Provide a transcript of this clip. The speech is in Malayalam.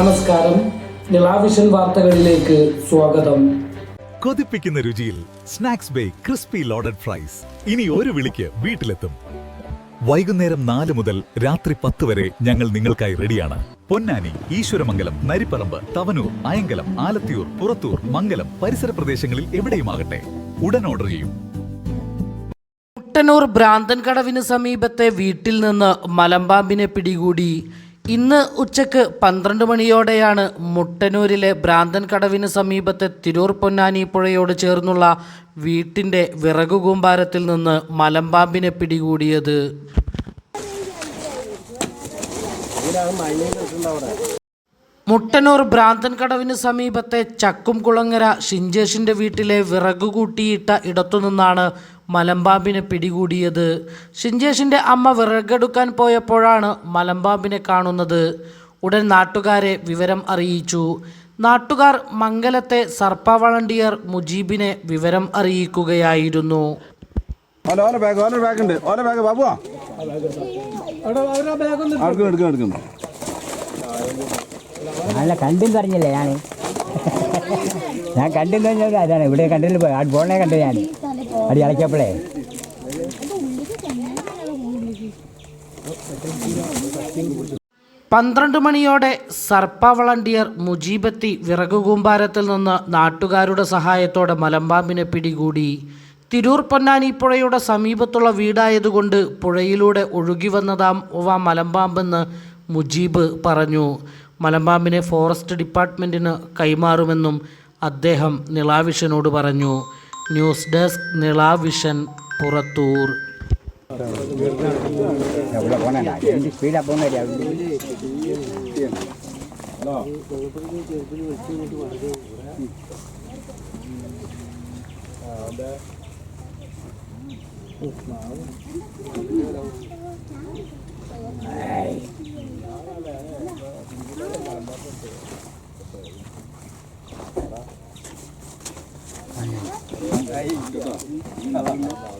നമസ്കാരം. നിളാവിഷൻ വാർത്തകളിലേക്ക് സ്വാഗതം. കൊതിപ്പിക്കുന്ന രുചിയിൽ Snacks Bay crispy loaded fries. ഇനി ഒരു വിളിക്ക് വീട്ടിലെത്തും. വൈകുന്നേരം നാല് മുതൽ രാത്രി പത്ത് വരെ ഞങ്ങൾ നിങ്ങൾക്കായി റെഡിയാണ്. പൊന്നാനി ഈശ്വരമംഗലം നരിപ്പറമ്പ് തവനൂർ അയങ്കലം ആലത്തിയൂർ പുറത്തൂർ മംഗലം പരിസര പ്രദേശങ്ങളിൽ എവിടെയുമാകട്ടെ. ഉടൻ ഓർഡർ ചെയ്യും. കുട്ടനൂർ ഭ്രാന്തൻ കടവിന് സമീപത്തെ വീട്ടിൽ നിന്ന് മലമ്പാമ്പിനെ പിടികൂടി ഇന്ന് ഉച്ചയ്ക്ക് പന്ത്രണ്ട് മണിയോടെയാണ് മുട്ടനൂരിലെ ഭ്രാന്തൻ കടവിന് സമീപത്തെ തിരൂർ പൊന്നാനി പുഴയോട് ചേർന്നുള്ള വീട്ടിന്റെ വിറകു കൂമ്പാരത്തിൽ നിന്ന് മലമ്പാമ്പിനെ പിടികൂടിയത്. മുട്ടന്നൂർ ഭ്രാന്തൻ കടവിന് സമീപത്തെ ചക്കുംകുളങ്ങര ഷിഞ്ചേഷിന്റെ വീട്ടിലെ വിറക് കൂട്ടിയിട്ട ഇടത്തുനിന്നാണ് മലമ്പാമ്പിനെ പിടികൂടിയത്. ഷിഞ്ചേഷിന്റെ അമ്മ വിറകെടുക്കാൻ പോയപ്പോഴാണ് മലമ്പാമ്പിനെ കാണുന്നത്. ഉടൻ നാട്ടുകാരെ വിവരം അറിയിച്ചു. നാട്ടുകാർ മംഗലത്തെ സർപ്പ വളണ്ടിയർ മുജീബിനെ വിവരം അറിയിക്കുകയായിരുന്നു. ഓല ഓല ബാഗ് ഓല ബാഗ് ഉണ്ട്. ഓല ബാഗ് ബാബുവാ എടുക്കണം എടുക്കണം എടുക്കണം അല്ല കണ്ടും പറഞ്ഞില്ലേ ഞാൻ ഞാൻ കണ്ടും പറഞ്ഞാൽ അതാണ്. ഇവിടെ കണ്ടില്ല പോയി അവിടെ പോണേ കണ്ടു ഞാൻ അടി ഇളക്കിയപ്പോഴേ പന്ത്രണ്ട് മണിയോടെ സർപ്പ വളണ്ടിയർ മുജീബത്തി വിറകുകൂമ്പാരത്തിൽ നിന്ന് നാട്ടുകാരുടെ സഹായത്തോടെ മലമ്പാമ്പിനെ പിടികൂടി. തിരൂർ പൊന്നാനി പുഴയുടെ സമീപത്തുള്ള വീടായതുകൊണ്ട് പുഴയിലൂടെ ഒഴുകി വന്നതാം ഒവ മലമ്പാമ്പെന്ന് മുജീബ് പറഞ്ഞു. മലമ്പാമ്പിനെ ഫോറസ്റ്റ് ഡിപ്പാർട്ട്മെന്റിന് കൈമാറുമെന്നും അദ്ദേഹം നിളാവിഷനോട് പറഞ്ഞു. News desk Nila Vision Purathur. Oh, 哎呀！哎，知道，好了。